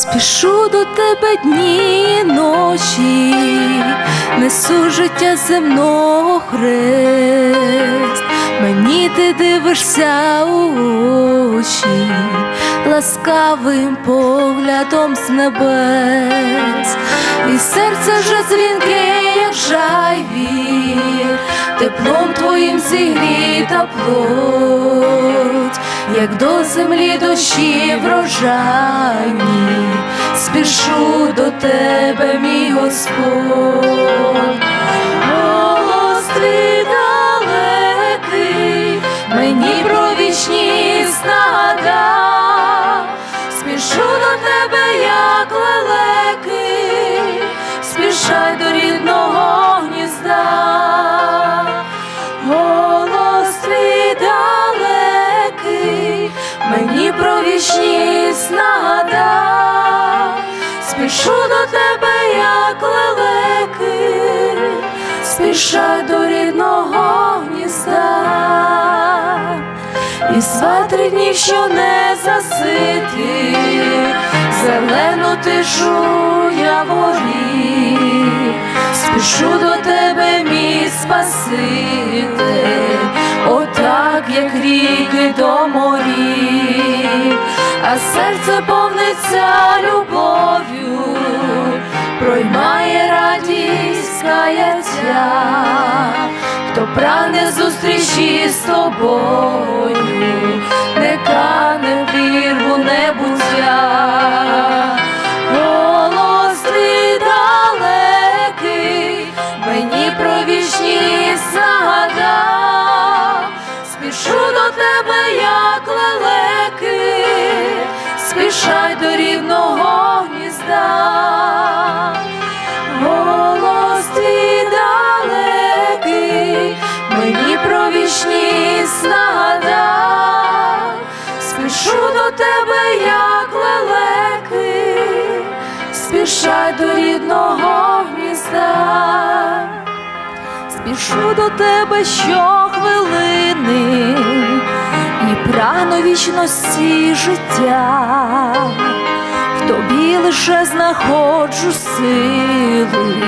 Спішу до тебе дні і ночі, несу життя земного хрест, мені ти дивишся у очі, ласкавим поглядом з небес, і серце вже дзвінке, як жайвір, теплом твоїм зігріта плоть, як до землі дощі врожайні, спішу до тебе, мій Господь. Голос твій далекий, мені про вічність нагадав, спішу до тебе, як лелеки, спішай до рідного гнізда. І сватри днів, що не засити, зелену тишу я ворі, спішу до тебе, мій Спаситель, отак, як ріки до морів, а серце повниться любов'ю, проймає радість каяття, хто прагне зустрічі з тобою, не кане вірву небуття. Голос твій далекий, мені про вічність нагадав, спішу до тебе, як лелеки, спішай до рідного Голос твій далекий, мені про вічність нагадав, спішу до тебе, як лелеки, спішай до рідного гнізда, спішу до тебе щохвилини і прагну вічності життя тобі лише знаходжу сили,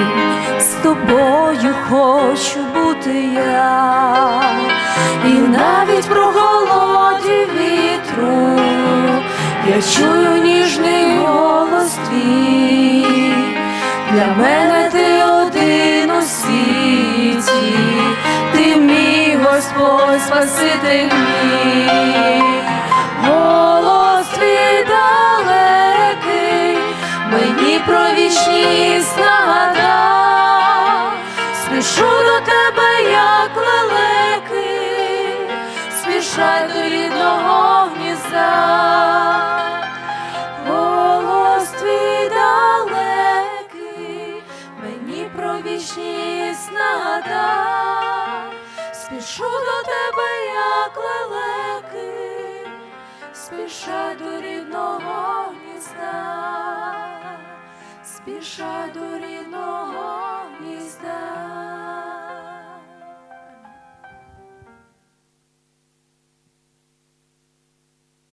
з тобою хочу бути я, і навіть про голоді вітру я чую ніжний голос твій, для мене ти один у світі, ти мій Господь, Спаситель мій. Спішу до тебе, як лелеки, спішай до рідного гнізда. Голос твій далекий, мені про вічність нагадав, спішу до тебе, як лелеки, спішай до рідного гнізда, спішай до рідного